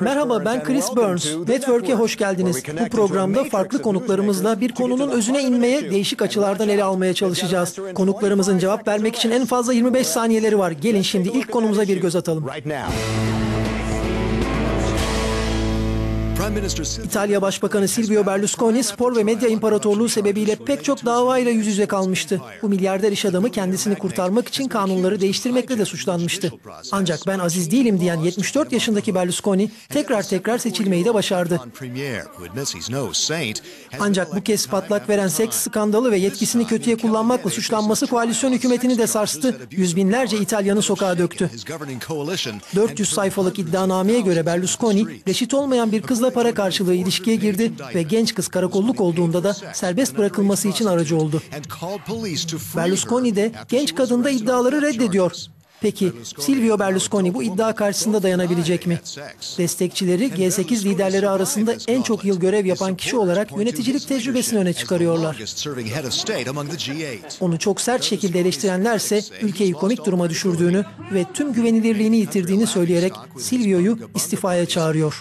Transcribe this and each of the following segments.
Merhaba ben Chris Burns. Network'e hoş geldiniz. Bu programda farklı konuklarımızla bir konunun özüne inmeye değişik açılardan ele almaya çalışacağız. Konuklarımızın cevap vermek için en fazla 25 saniyeleri var. Gelin şimdi ilk konumuza bir göz atalım. İtalya Başbakanı Silvio Berlusconi spor ve medya imparatorluğu sebebiyle pek çok davayla yüz yüze kalmıştı. Bu milyarder iş adamı kendisini kurtarmak için kanunları değiştirmekle de suçlanmıştı. Ancak ben aziz değilim diyen 74 yaşındaki Berlusconi tekrar tekrar seçilmeyi de başardı. Ancak bu kez patlak veren seks skandalı ve yetkisini kötüye kullanmakla suçlanması koalisyon hükümetini de sarstı. Yüz binlerce İtalyanı sokağa döktü. 400 sayfalık iddianameye göre Berlusconi reşit olmayan bir kızla para karşılığı ilişkiye girdi ve genç kız karakolluk olduğunda da serbest bırakılması için aracı oldu. Berlusconi de genç kadında iddiaları reddediyor. Peki Silvio Berlusconi bu iddia karşısında dayanabilecek mi? Destekçileri G8 liderleri arasında en çok yıl görev yapan kişi olarak yöneticilik tecrübesini öne çıkarıyorlar. Onu çok sert şekilde eleştirenlerse ülkeyi komik duruma düşürdüğünü ve tüm güvenilirliğini yitirdiğini söyleyerek Silvio'yu istifaya çağırıyor.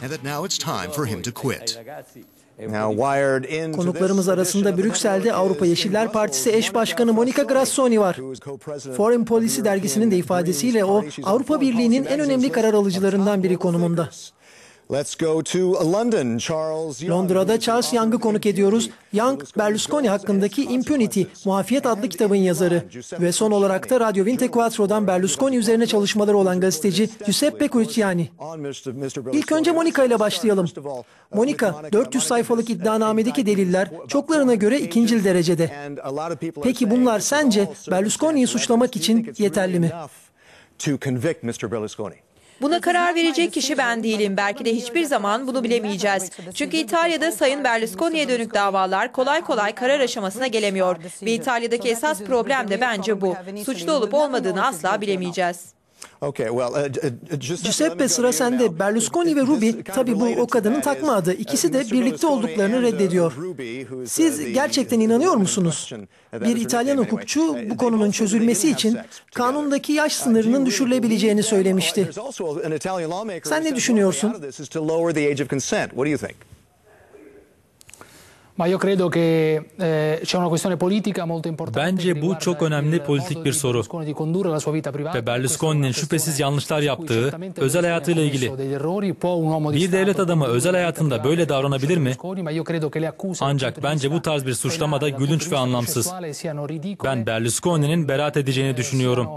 Konuklarımız arasında Brüksel'de Avrupa Yeşiller Partisi eş başkanı Monica Grassoni var. Foreign Policy dergisinin de ifadesiyle o Avrupa Birliği'nin en önemli karar alıcılarından biri konumunda. Londra'da Charles Young'ı konuk ediyoruz. Young, Berlusconi hakkındaki Impunity, Muafiyet adlı kitabın yazarı. Ve son olarak da Radio Vintequattro'dan Berlusconi üzerine çalışmaları olan gazeteci Giuseppe Cruciani. İlk önce Monica ile başlayalım. Monica, 400 sayfalık iddianamedeki deliller çoklarına göre ikincil derecede. Peki bunlar sence Berlusconi'yi suçlamak için yeterli mi? Buna karar verecek kişi ben değilim. Belki de hiçbir zaman bunu bilemeyeceğiz. Çünkü İtalya'da Sayın Berlusconi'ye dönük davalar kolay kolay karar aşamasına gelemiyor. Ve İtalya'daki esas problem de bence bu. Suçlu olup olmadığını asla bilemeyeceğiz. Uh, Giuseppe sıra sende. Berlusconi ve Ruby, tabi bu o kadının takma adı. İkisi de birlikte olduklarını reddediyor. Siz gerçekten inanıyor musunuz? Bir İtalyan hukukçu bu konunun çözülmesi için kanundaki yaş sınırının düşürülebileceğini söylemişti. Sen ne düşünüyorsun? Bence bu çok önemli politik bir soru. Ve Berlusconi'nin şüphesiz yanlışlar yaptığı özel hayatıyla ilgili. Bir devlet adamı özel hayatında böyle davranabilir mi? Ancak bence bu tarz bir suçlama da gülünç ve anlamsız. Ben Berlusconi'nin beraat edeceğini düşünüyorum.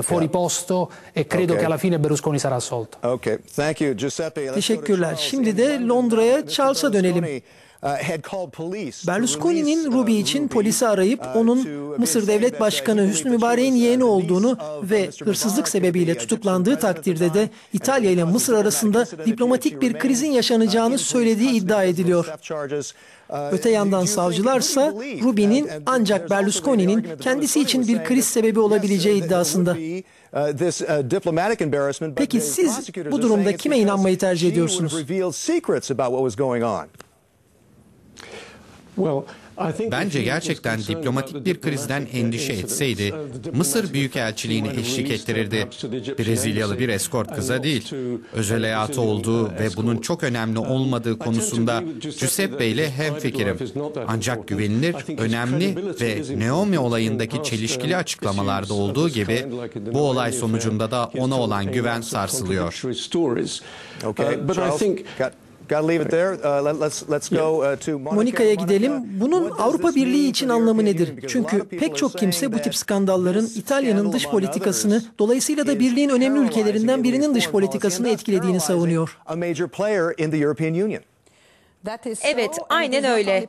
Fuori posto e credo okay. che alla fine Berlusconi sarà assolto. Okay. Thank you, Giuseppe. Teşekkürler. Şimdi de Londra'ya Charles'a dönelim. Berlusconi'nin Ruby için polisi arayıp onun Mısır Devlet Başkanı Hüsnü Mübarek'in yeğeni olduğunu ve hırsızlık sebebiyle tutuklandığı takdirde de İtalya ile Mısır arasında diplomatik bir krizin yaşanacağını söylediği iddia ediliyor. Öte yandan savcılarsa Ruby'nin ancak Berlusconi'nin kendisi için bir kriz sebebi olabileceği iddiasında. Peki siz bu durumda kime inanmayı tercih ediyorsunuz? Bence gerçekten diplomatik bir krizden endişe etseydi Mısır Büyükelçiliğini eşlik ettirirdi. Brezilyalı bir eskort kıza değil. Özel hayatı olduğu ve bunun çok önemli olmadığı konusunda Giuseppe ile hemfikirim. Ancak güvenilir, önemli ve Naomi olayındaki çelişkili açıklamalarda olduğu gibi bu olay sonucunda da ona olan güven sarsılıyor. Monika'ya gidelim. Bunun Avrupa Birliği için anlamı nedir? Çünkü pek çok kimse bu tip skandalların İtalya'nın dış politikasını, dolayısıyla da birliğin önemli ülkelerinden birinin dış politikasını etkilediğini savunuyor. Evet, aynen öyle.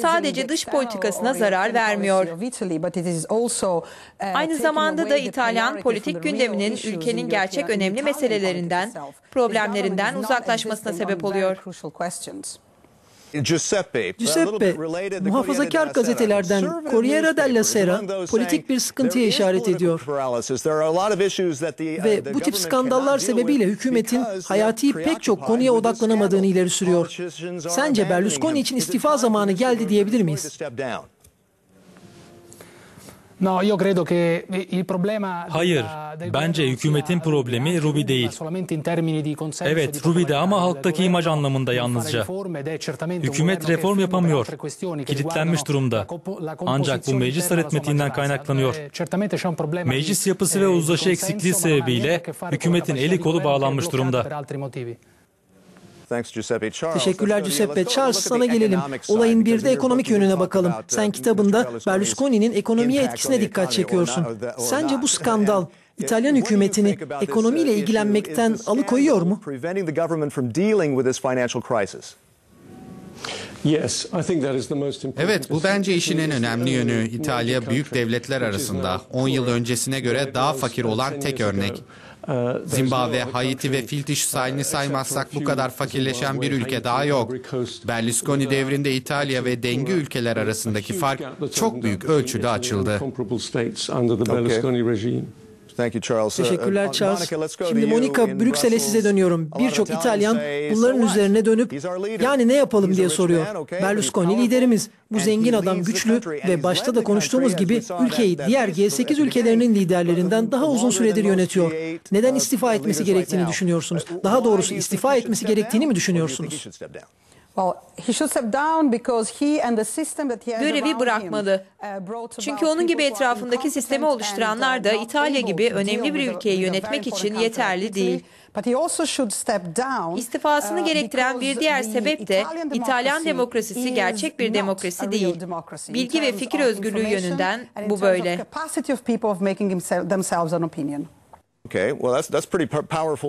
Sadece dış politikasına zarar vermiyor. Aynı zamanda da İtalyan politik gündeminin ülkenin gerçek önemli meselelerinden, problemlerinden uzaklaşmasına sebep oluyor. Giuseppe, muhafazakar gazetelerden Corriere della Sera politik bir sıkıntıya işaret ediyor. Ve bu tip skandallar sebebiyle hükümetin hayati pek çok konuya odaklanamadığını ileri sürüyor. Sence Berlusconi için istifa zamanı geldi diyebilir miyiz? Hayır, bence hükümetin problemi Ruby değil. solamente in termini di consenso Evet, Ruby'de popolarità ama halktaki imaj anlamında yalnızca. Hükümet reform yapamıyor. Kilitlenmiş durumda. Ancak bu meclis aritmetiğinden kaynaklanıyor. Eh, Meclis yapısı ve eh, uzlaşı eksikliği sebebiyle hükümetin eli kolu bağlanmış durumda. Teşekkürler Giuseppe. Charles sana gelelim. Olayın bir de ekonomik yönüne bakalım. Sen kitabında Berlusconi'nin ekonomiye etkisine dikkat çekiyorsun. Sence bu skandal İtalyan hükümetini ekonomiyle ilgilenmekten alıkoyuyor mu? Evet bu bence işin en önemli yönü. İtalya büyük devletler arasında 10 yıl öncesine göre daha fakir olan tek örnek. Zimbabwe, Haiti ve fil dişi sahilini saymazsak bu kadar fakirleşen bir ülke daha yok. Berlusconi devrinde İtalya ve denge ülkeler arasındaki fark çok büyük ölçüde açıldı. Teşekkürler Charles. Şimdi Monica Brüksel'e size dönüyorum. Birçok İtalyan bunların üzerine dönüp yani ne yapalım diye soruyor. Berlusconi liderimiz. Bu zengin adam güçlü ve başta da konuştuğumuz gibi ülkeyi diğer G8 ülkelerinin liderlerinden daha uzun süredir yönetiyor. Neden istifa etmesi gerektiğini düşünüyorsunuz? Daha doğrusu istifa etmesi gerektiğini mi düşünüyorsunuz? Görevi bırakmalı. Çünkü onun gibi etrafındaki sistemi oluşturanlar da İtalya gibi önemli bir ülkeyi yönetmek için yeterli değil. İstifasını gerektiren bir diğer sebep de İtalyan demokrasisi gerçek bir demokrasi değil. Bilgi ve fikir özgürlüğü yönünden bu böyle.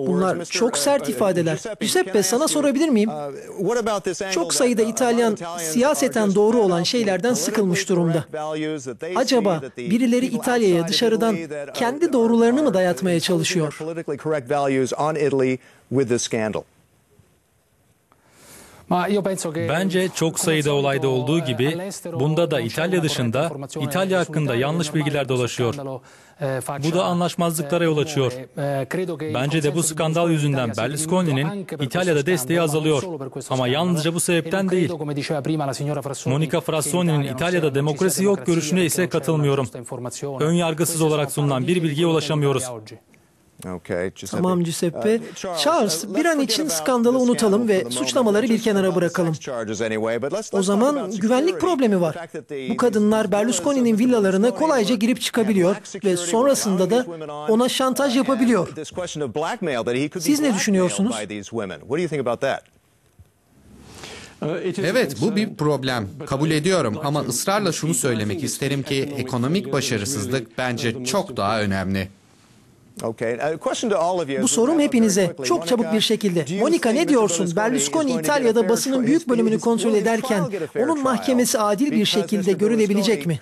Bunlar çok sert ifadeler. Giuseppe sana sorabilir miyim? Çok sayıda İtalyan siyaseten doğru olan şeylerden sıkılmış durumda. Acaba birileri İtalya'ya dışarıdan kendi doğrularını mı dayatmaya çalışıyor? Bence çok sayıda olayda olduğu gibi bunda da İtalya dışında İtalya hakkında yanlış bilgiler dolaşıyor. Bu da anlaşmazlıklara yol açıyor. Bence de bu skandal yüzünden Berlusconi'nin İtalya'da desteği azalıyor. Ama yalnızca bu sebepten değil. Monica Frassoni'nin İtalya'da demokrasi yok görüşüne ise katılmıyorum. Ön yargısız olarak sunulan bir bilgiye ulaşamıyoruz. Tamam Giuseppe. Charles bir an için skandalı unutalım ve suçlamaları bir kenara bırakalım. O zaman güvenlik problemi var. Bu kadınlar Berlusconi'nin villalarına kolayca girip çıkabiliyor ve sonrasında da ona şantaj yapabiliyor. Siz ne düşünüyorsunuz? Evet bu bir problem. Kabul ediyorum ama ısrarla şunu söylemek isterim ki ekonomik başarısızlık bence çok daha önemli. Bu sorum hepinize çok çabuk bir şekilde. Monica ne diyorsun? Berlusconi İtalya'da basının büyük bölümünü kontrol ederken onun mahkemesi adil bir şekilde görülebilecek mi?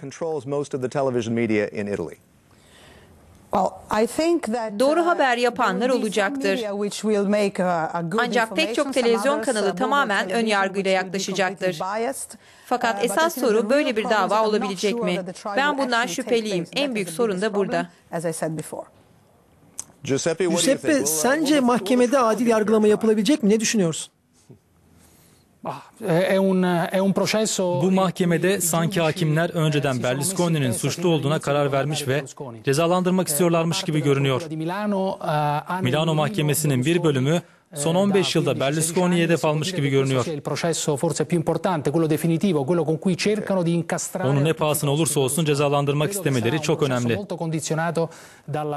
Doğru haber yapanlar olacaktır. Ancak pek çok televizyon kanalı tamamen ön yargıyla yaklaşacaktır. Fakat esas soru böyle bir dava olabilecek mi? Ben bundan şüpheliyim. En büyük sorun da burada. Giuseppe sence mahkemede adil yargılama yapılabilecek mi? Ne düşünüyorsun? Bu mahkemede sanki hakimler önceden Berlusconi'nin suçlu olduğuna karar vermiş ve cezalandırmak istiyorlarmış gibi görünüyor. Milano Mahkemesi'nin bir bölümü son 15 yılda Berlusconi'ye hedef almış gibi görünüyor. Onu ne pahasına olursa olsun cezalandırmak istemeleri çok önemli.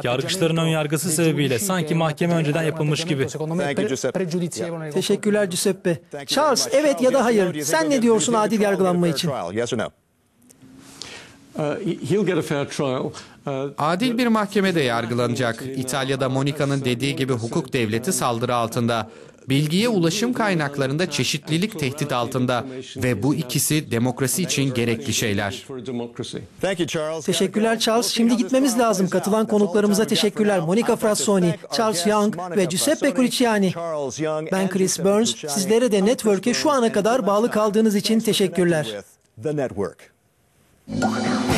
Yargıçların ön yargısı sebebiyle sanki mahkeme önceden yapılmış gibi. Teşekkürler Giuseppe. Charles evet ya da hayır. Sen ne diyorsun adil yargılanma için? Adil bir mahkemede yargılanacak. İtalya'da Monica'nın dediği gibi hukuk devleti saldırı altında. Bilgiye ulaşım kaynaklarında çeşitlilik tehdit altında ve bu ikisi demokrasi için gerekli şeyler. Teşekkürler Charles. Şimdi gitmemiz lazım. Katılan konuklarımıza teşekkürler. Monica Frassoni, Charles Young ve Giuseppe Curiciani. Ben Chris Burns. Sizlere de Network'e şu ana kadar bağlı kaldığınız için teşekkürler. The network. Wow.